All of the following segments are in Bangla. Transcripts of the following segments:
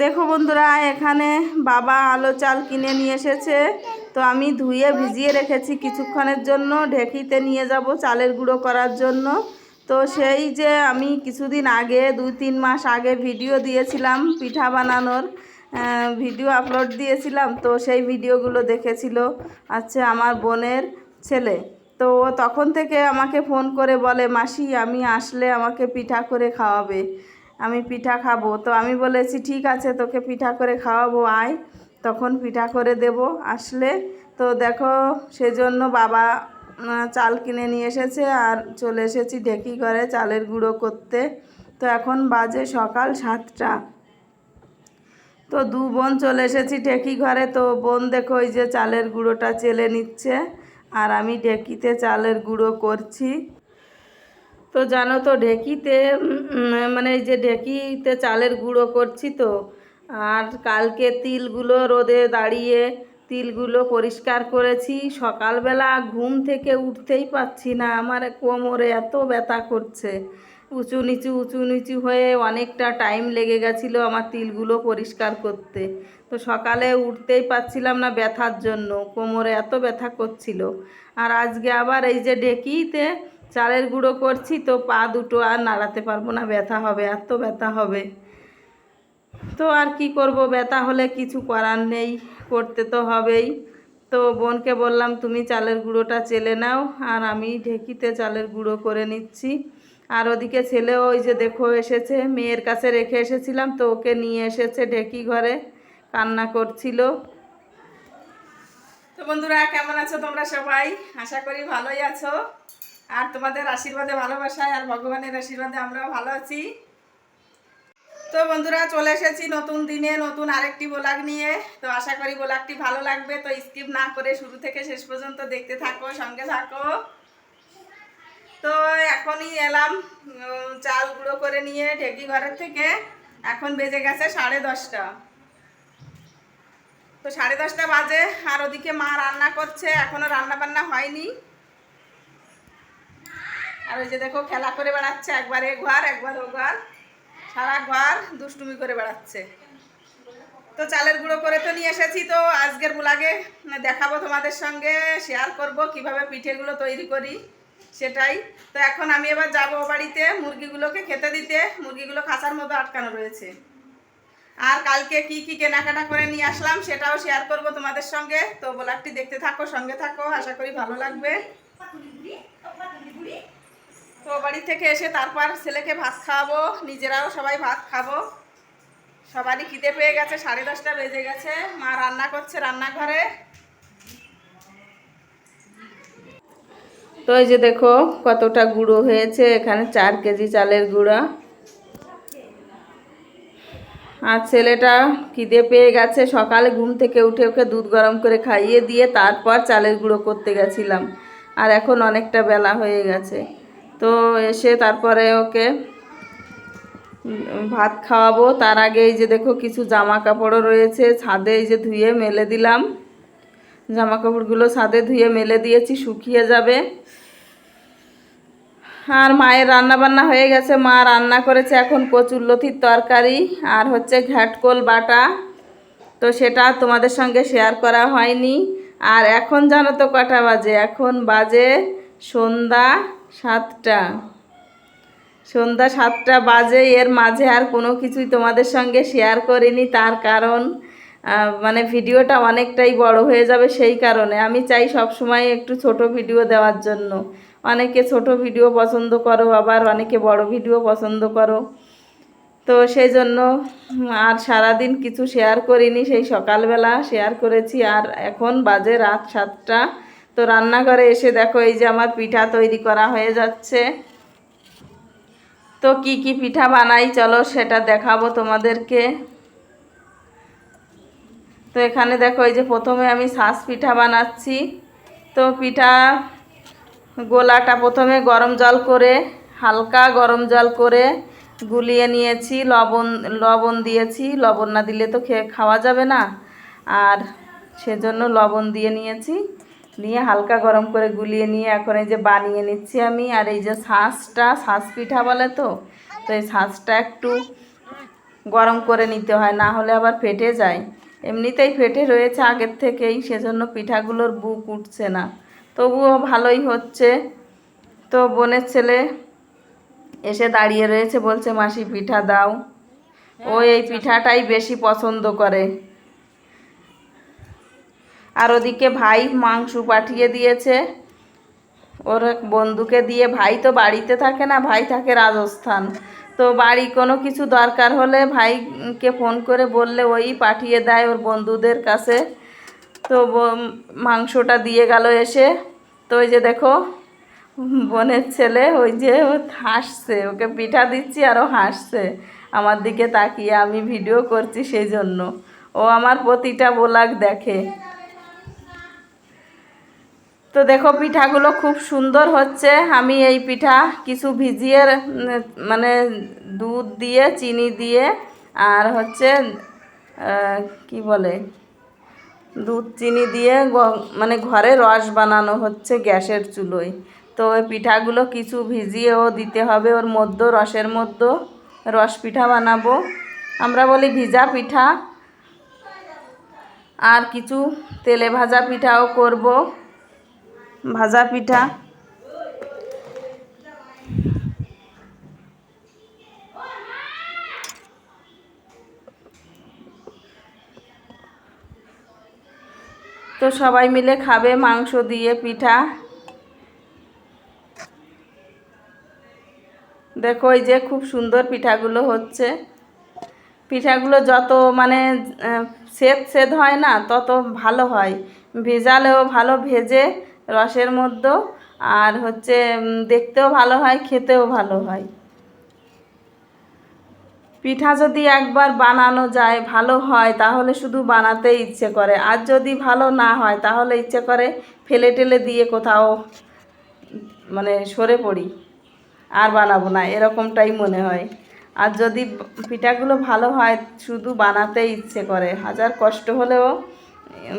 দেখো বন্ধুরা, এখানে বাবা আলো চাল কিনে নিয়ে এসেছে। তো আমি ধুয়ে ভিজিয়ে রেখেছি কিছুক্ষণের জন্য। ঢেকিতে নিয়ে যাব চালের গুঁড়ো করার জন্য। তো সেই যে আমি কিছুদিন আগে, দুই তিন মাস আগে ভিডিও দিয়েছিলাম পিঠা বানানোর ভিডিও আপলোড দিয়েছিলাম। তো সেই ভিডিওগুলো দেখেছিল আচ্ছা আমার বোনের ছেলে। তো তখন থেকে আমাকে ফোন করে বলে, মাসি, আমি আসলে আমাকে পিঠা করে খাওয়াবে। আমি পিঠা খাব। তো আমি বলেছি, ঠিক আছে, তোকে পিঠা করে খাওয়াবো, আয়। তখন পিঠা করে দেব আসলে। তো দেখো, সেজন্য বাবা চাল কিনে নিয়ে এসেছে আর চলে এসেছি ঢেকি ঘরে চালের গুঁড়ো করতে। তো এখন বাজে সকাল সাতটা। তো দু বোন চলে এসেছি ঢেকি ঘরে। তো বোন দেখো, ওই যে চালের গুঁড়োটা চেলে নিচ্ছে। আর আমি ঢেকিতে চালের গুঁড়ো করছি। তো জানো তো, ঢেকিতে মানে এই যে ঢেকিতে চালের গুঁড়ো করছি তো, আর কালকে তিলগুলো রোদে দাঁড়িয়ে তিলগুলো পরিষ্কার করেছি। সকালবেলা ঘুম থেকে উঠতেই পাচ্ছি না, আমার কোমরে এত ব্যথা করছে। উঁচু নিচু উঁচু নিচু হয়ে অনেকটা টাইম লেগে গেছিল আমার তিলগুলো পরিষ্কার করতে। তো সকালে উঠতেই পাচ্ছিলাম না ব্যথার জন্য, কোমরে এত ব্যথা করছিল। আর আজকে আবার এই যে ডেকিতে চালের গুঁড়ো করছি তো পা দুটো আর নাড়াতে পারব না, ব্যথা হবে, এত ব্যথা হবে। তো আর কি করব, ব্যথা হলে কিছু করার নেই, করতে তো হবেই। তো বোনকে বললাম, তুমি চালের গুঁড়োটা চেলে নাও, আর আমি ঢেকিতে চালের গুঁড়ো করে নিচ্ছি। আর ওদিকে ছেলেও ওই যে দেখো এসেছে, মেয়ের কাছে রেখে এসেছিলাম, তো ওকে নিয়ে এসেছে ঢেকি ঘরে, কান্না করছিল। তো বন্ধুরা, কেমন আছো তোমরা সবাই? আশা করি ভালোই আছো। আর তোমাদের আশীর্বাদে, ভালোবাসায় আর ভগবানের আশীর্বাদে আমরাও ভালো আছি। তো বন্ধুরা, চলে এসেছি নতুন দিনে, নতুন আরেকটি ব্লগ নিয়ে। তো আশা করি ব্লগটি ভালো লাগবে, তো স্কিপ না করে শুরু থেকে শেষ পর্যন্ত দেখতে থাকো, সঙ্গে থাকো। তো এখনই এলাম চাল গুঁড়ো করে নিয়ে ঢেকি ঘরের থেকে। এখন বেজে গেছে সাড়ে দশটা। তো সাড়ে দশটা বাজে, আর ওদিকে মা রান্না করছে, এখনও রান্না বান্না হয়নি। আর ওই যে দেখো খেলা করে বেড়াচ্ছে, একবার এ ঘর, একবার ও ঘর। সারা ঘর দুষ্টুমি করে বেড়াচ্ছে। তো চালের গুঁড়ো করে তো নিয়ে এসেছি, তো আজকের বুলাগে দেখাবো তোমাদের সঙ্গে শেয়ার করব কীভাবে পিঠেগুলো তৈরি করি, সেটাই। তো এখন আমি এবার যাব বাড়িতে মুরগিগুলোকে খেতে দিতে, মুরগিগুলো খাঁচার মতো আটকানো রয়েছে। আর কালকে কি কি কেনাকাটা করে নিয়ে আসলাম সেটাও শেয়ার করব তোমাদের সঙ্গে। তো ব্লগটি দেখতে থাকো, সঙ্গে থাকো, আশা করি ভালো লাগবে। তো বাড়ি থেকে এসে তারপর ছেলেকে ভাত খাওয়াবো, নিজেরাও সবাই ভাত খাব। সবারই খিদে পেয়ে গেছে, সাড়ে দশটা বেজে গেছে। মা রান্না করছে রান্নাঘরে। তো এই যে দেখো, কতটা গুঁড়ো হয়েছে, এখানে চার কেজি চালের গুঁড়া। আর ছেলেটা খিদে পেয়ে গেছে, সকালে ঘুম থেকে উঠে ওকে দুধ গরম করে খাইয়ে দিয়ে তারপর চালের গুঁড়ো করতে গেছিলাম। আর এখন অনেকটা বেলা হয়ে গেছে। তো এসে তারপরে ওকে ভাত খাওয়াবো। তার আগে এই যে দেখো কিছু জামা কাপড়ও রয়েছে, ছাদে এই যে ধুয়ে মেলে দিলাম। জামা কাপড়গুলো ছাদে ধুয়ে মেলে দিয়েছি, শুকিয়ে যাবে। আর মায়ের রান্না বান্না হয়ে গেছে। মা রান্না করেছে এখন কচুর লতির তরকারি আর হচ্ছে ঘ্যাটকোল বাটা। তো সেটা তোমাদের সঙ্গে শেয়ার করা হয়নি। আর এখন জানো তো কটা বাজে? এখন বাজে সন্ধ্যা সাতটা। সন্ধ্যা সাতটা বাজে, এর মাঝে আর কোনো কিছুই তোমাদের সঙ্গে শেয়ার করিনি, তার কারণ মানে ভিডিওটা অনেকটাই বড় হয়ে যাবে সেই কারণে। আমি চাই সব সময় একটু ছোট ভিডিও দেওয়ার জন্য। অনেকে ছোট ভিডিও পছন্দ করো, আবার অনেকে বড় ভিডিও পছন্দ করো। তো সেই জন্য আর সারাদিন কিছু শেয়ার করিনি, সেই সকালবেলা শেয়ার করেছি। আর এখন বাজে রাত সাতটা। তো রান্নাঘরে এসে দেখো এই যে আমার পিঠা তৈরি করা হয়ে যাচ্ছে। তো কি কি পিঠা বানাই চলো সেটা দেখাবো তোমাদেরকে। তো এখানে দেখো এই যে প্রথমে আমি শ্বাস পিঠা বানাচ্ছি। তো পিঠা গোলাটা প্রথমে গরম জল করে, হালকা গরম জল করে গুলিয়ে নিয়েছি, লবণ লবণ দিয়েছি। লবণ না দিলে তো খেয়ে খাওয়া যাবে না। আর সেজন্য লবণ দিয়ে নিয়েছি। নিয়ে হালকা গরম করে গুলিয়ে নিয়ে এখন এই যে বানিয়ে নিচ্ছি আমি। আর এই যে শাঁসটা শাঁস পিঠা বলে তো তো এই শাঁসটা একটু গরম করে নিতে হয়, না হলে আবার ফেটে যায়। এমনিতেই ফেটে রয়েছে আগের থেকেই, সেজন্য পিঠাগুলোর বুক উঠছে না। তবুও ভালোই হচ্ছে। তো বোনের ছেলে এসে দাঁড়িয়ে রয়েছে, বলছে, মাসি, পিঠা দাও। ও এই পিঠাটাই বেশি পছন্দ করে। আর ওদিকে ভাই মাংস পাঠিয়ে দিয়েছে। ওর এক বন্ধুকে দিয়ে ভাই তো বাড়িতে থাকে না, ভাই থাকে রাজস্থান। তো বাড়ি কোনো কিছু দরকার হলে ভাইকে ফোন করে বললে ওই পাঠিয়ে দেয় ওর বন্ধুদের কাছে। তো মাংসটা দিয়ে গেল এসে। তো ওই যে দেখো, বোনের ছেলে ওই যে ও হাসছে, ওকে পিঠা দিচ্ছি আরও হাসছে। আমার দিকে তাকিয়ে আমি ভিডিও করছি সেই জন্য। ও আমার প্রতিটা বোলাক দেখে। তো দেখো পিঠাগুলো খুব সুন্দর হচ্ছে। আমি এই পিঠা কিছু ভিজিয়ে মানে দুধ দিয়ে, চিনি দিয়ে, আর হচ্ছে কি বলে? দুধ, চিনি দিয়ে মানে ঘরে রস বানানো হচ্ছে গ্যাসের চুলোয়। তো ওই পিঠাগুলো কিছু ভিজিয়েও দিতে হবে, ওর মধ্যে রসের মধ্যে রস পিঠা বানাবো। আমরা বলি ভিজা পিঠা। আর কিছু তেলে ভাজা পিঠাও করব। ভাজা পিঠা। তো সবাই মিলে খাবে মাংস দিয়ে পিঠা। দেখো এই যে খুব সুন্দর পিঠাগুলো হচ্ছে। পিঠাগুলো যত মানে সেদ সেদ হয় না, তত ভালো হয়। ভেজালেও ভালো, ভেজে রসের মধ্যে আর হচ্ছে দেখতেও ভালো হয়, খেতেও ভালো হয়। পিঠা যদি একবার বানানো যায়, ভালো হয়, তাহলে শুধু বানাতে ইচ্ছে করে। আর যদি ভালো না হয়, তাহলে ইচ্ছে করে ফেলে টেলে দিয়ে কোথাও মানে সরে পড়ি। আর বানাবো না, এরকমটাই মনে হয়। আর যদি পিঠাগুলো ভালো হয়, শুধু বানাতে ইচ্ছে করে। হাজার কষ্ট হলেও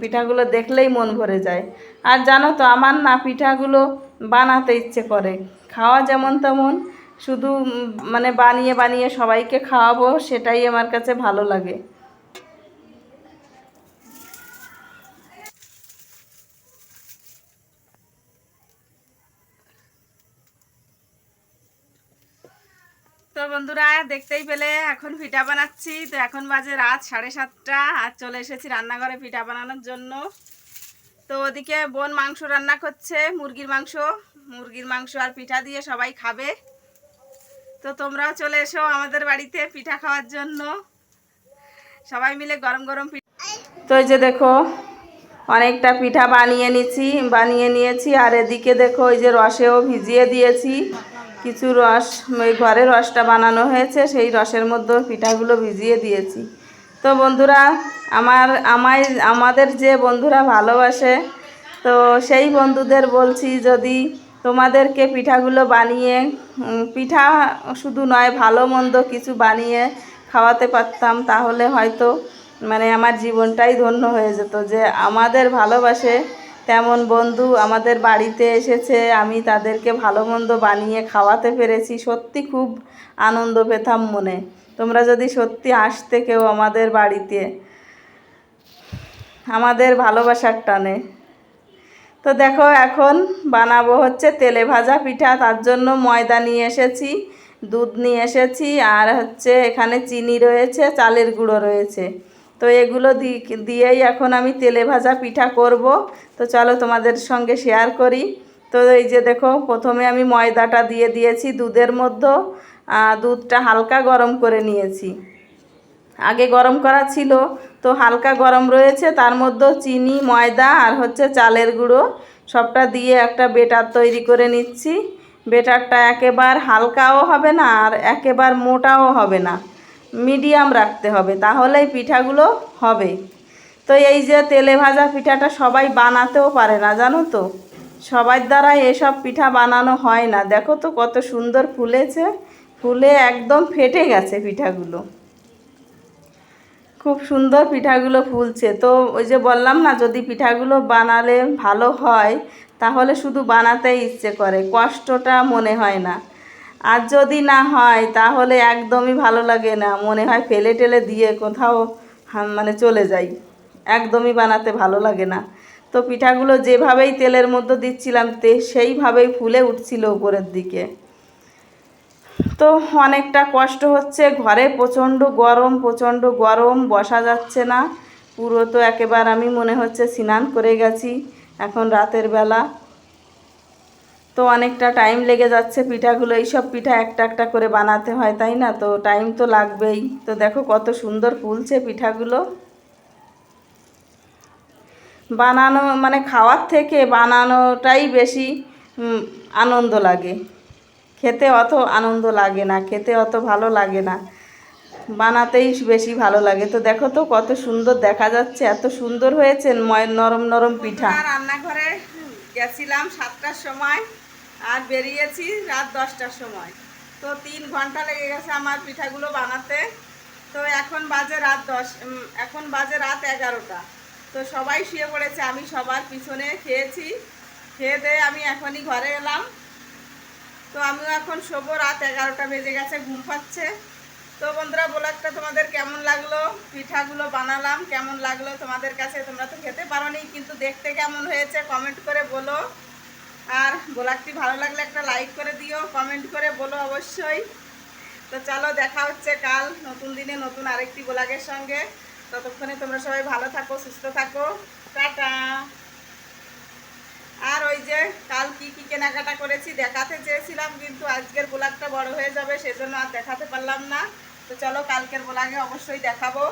পিঠাগুলো দেখলেই মন ভরে যায়। আর জানো তো, আমার না পিঠাগুলো বানাতে ইচ্ছে করে। খাওয়া যেমন তেমন, শুধু মানে বানিয়ে বানিয়ে সবাইকে খাওয়াবো, সেটাই আমার কাছে ভালো লাগে। তো বন্ধুরা, দেখতেই পেলে, এখন পিঠা বানাচ্ছি। তো এখন বাজে রাত সাড়ে সাতটা, আর চলে এসেছি রান্নাঘরে পিঠা বানানোর জন্য। তো ওদিকে বোন মাংস রান্না করছে, মুরগির মাংস। মুরগির মাংস আর পিঠা দিয়ে সবাই খাবে। তো তোমরাও চলে এসো আমাদের বাড়িতে পিঠা খাওয়ার জন্য। সবাই মিলে গরম গরম পিঠা তো এই যে দেখো, অনেকটা পিঠা বানিয়ে নিচ্ছি, বানিয়ে নিয়েছি, আর এদিকে দেখো ওই যে রসেও ভিজিয়ে দিয়েছি। কিছু রস, ওই ঘরে রসটা বানানো হয়েছে, সেই রসের মধ্যে পিঠাগুলো ভিজিয়ে দিয়েছি। তো বন্ধুরা, আমার, আমায়, আমাদের যে বন্ধুরা ভালোবাসে, তো সেই বন্ধুদের বলছি, যদি তোমাদেরকে পিঠাগুলো বানিয়ে পিঠা শুধু নয়, ভালো মন্দ কিছু বানিয়ে খাওয়াতে পারতাম, তাহলে হয়তো মানে আমার জীবনটাই ধন্য হয়ে যেত, যে আমাদের ভালোবাসে তেমন বন্ধু আমাদের বাড়িতে এসেছে। আমি তাদেরকে ভালো মন্দ বানিয়ে খাওয়াতে পেরেছি। সত্যি খুব আনন্দ পেতাম মনে। তোমরা যদি সত্যি আসতে কেউ আমাদের বাড়িতে, আমাদের ভালোবাসার টানে। তো দেখো, এখন বানাবো হচ্ছে তেলে ভাজা পিঠা। তার জন্য ময়দা নিয়ে এসেছি, দুধ নিয়ে এসেছি, আর হচ্ছে এখানে চিনি রয়েছে, চালের গুঁড়ো রয়েছে। তো এগুলো দিয়েই এখন আমি তেলে ভাজা পিঠা করব। তো চলো তোমাদের সঙ্গে শেয়ার করি। তো এই যে দেখো, প্রথমে আমি ময়দাটা দিয়ে দিয়েছি দুধের মধ্যে। দুধটা হালকা গরম করে নিয়েছি। আগে গরম করা ছিল, তো হালকা গরম রয়েছে। তার মধ্যে চিনি, ময়দা আর হচ্ছে চালের গুঁড়ো সবটা দিয়ে একটা বেটার তৈরি করে নিচ্ছি। বেটারটা একেবার হালকাও হবে না আর একেবার মোটাও হবে না। মিডিয়াম রাখতে হবে, তাহলেই পিঠাগুলো হবে। তো এই যে তেলে ভাজা পিঠাটা সবাই বানাতেও পারে না, জানো তো? সবার দ্বারা এসব পিঠা বানানো হয় না। দেখো তো কত সুন্দর ফুলেছে, ফুলে একদম ফেটে গেছে পিঠাগুলো। খুব সুন্দর পিঠাগুলো ফুলছে। তো ওই যে বললাম না, যদি পিঠাগুলো বানালে ভালো হয়, তাহলে শুধু বানাতেই ইচ্ছে করে, কষ্টটা মনে হয় না। আর যদি না হয়, তাহলে একদমই ভালো লাগে না। মনে হয় ফেলে টেলে দিয়ে কোথাও মানে চলে যাই। একদমই বানাতে ভালো লাগে না। তো পিঠাগুলো যেভাবেই তেলের মধ্যে দিচ্ছিলাম, তে, সেইভাবেই ফুলে উঠছিল উপরের দিকে। তো অনেকটা কষ্ট হচ্ছে। ঘরে প্রচণ্ড গরম প্রচণ্ড গরম, বসা যাচ্ছে না। পুরো তো একেবারে আমি মনে হচ্ছে স্নান করে গেছি। এখন রাতের বেলা। তো অনেকটা টাইম লেগে যাচ্ছে, পিঠাগুলো, এইসব পিঠা একটা একটা করে বানাতে হয়, তাই না? তো টাইম তো লাগবেই। তো দেখো কত সুন্দর ফুলছে পিঠাগুলো। বানানো মানে খাওয়ার থেকে বানানোটাই বেশি আনন্দ লাগে। খেতে অত আনন্দ লাগে না, খেতে অত ভালো লাগে না। বানাতেই বেশি ভালো লাগে। তো দেখো তো কত সুন্দর দেখা যাচ্ছে, এত সুন্দর হয়েছে নরম নরম পিঠা। রান্নাঘরে গেছিলাম সাতটার সময়। আর বেরিয়েছি রাত দশটার সময়। তো তিন ঘণ্টা লেগে গেছে আমার পিঠাগুলো বানাতে। তো এখন বাজে রাত দশ এখন বাজে রাত এগারোটা। তো সবাই শুয়ে পড়েছে, আমি সবার পিছনে খেয়েছি। খেয়ে দিয়ে আমি এখনই ঘরে এলাম। তো আমিও এখন শোবো, রাত এগারোটা বেজে গেছে, ঘুম পাচ্ছে। তো বন্ধুরা, ব্লগটা তোমাদের কেমন লাগল? পিঠাগুলো বানালাম, কেমন লাগল তোমাদের কাছে? তোমরা তো খেতে পারোনি, কিন্তু দেখতে কেমন হয়েছে কমেন্ট করে বলো। আর ব্লগটি ভালো লাগলে একটা লাইক করে দিও কমেন্ট করে বলো অবশ্যই। তো চলো দেখা হচ্ছে কাল নতুন দিনে নতুন আরেকটি ব্লগের সঙ্গে। ততক্ষণে তোমরা সবাই ভালো থাকো, সুস্থ থাকো। টাটা। আর ওই যে কাল কি কি কেনাকাটা করেছি দেখাতে চেয়েছিলাম, কিন্তু আজকের ব্লগটা বড় হয়ে যাবে, সেজন্য আর দেখাতে পারলাম না। তো চলো কালকের ব্লগে অবশ্যই দেখাবো।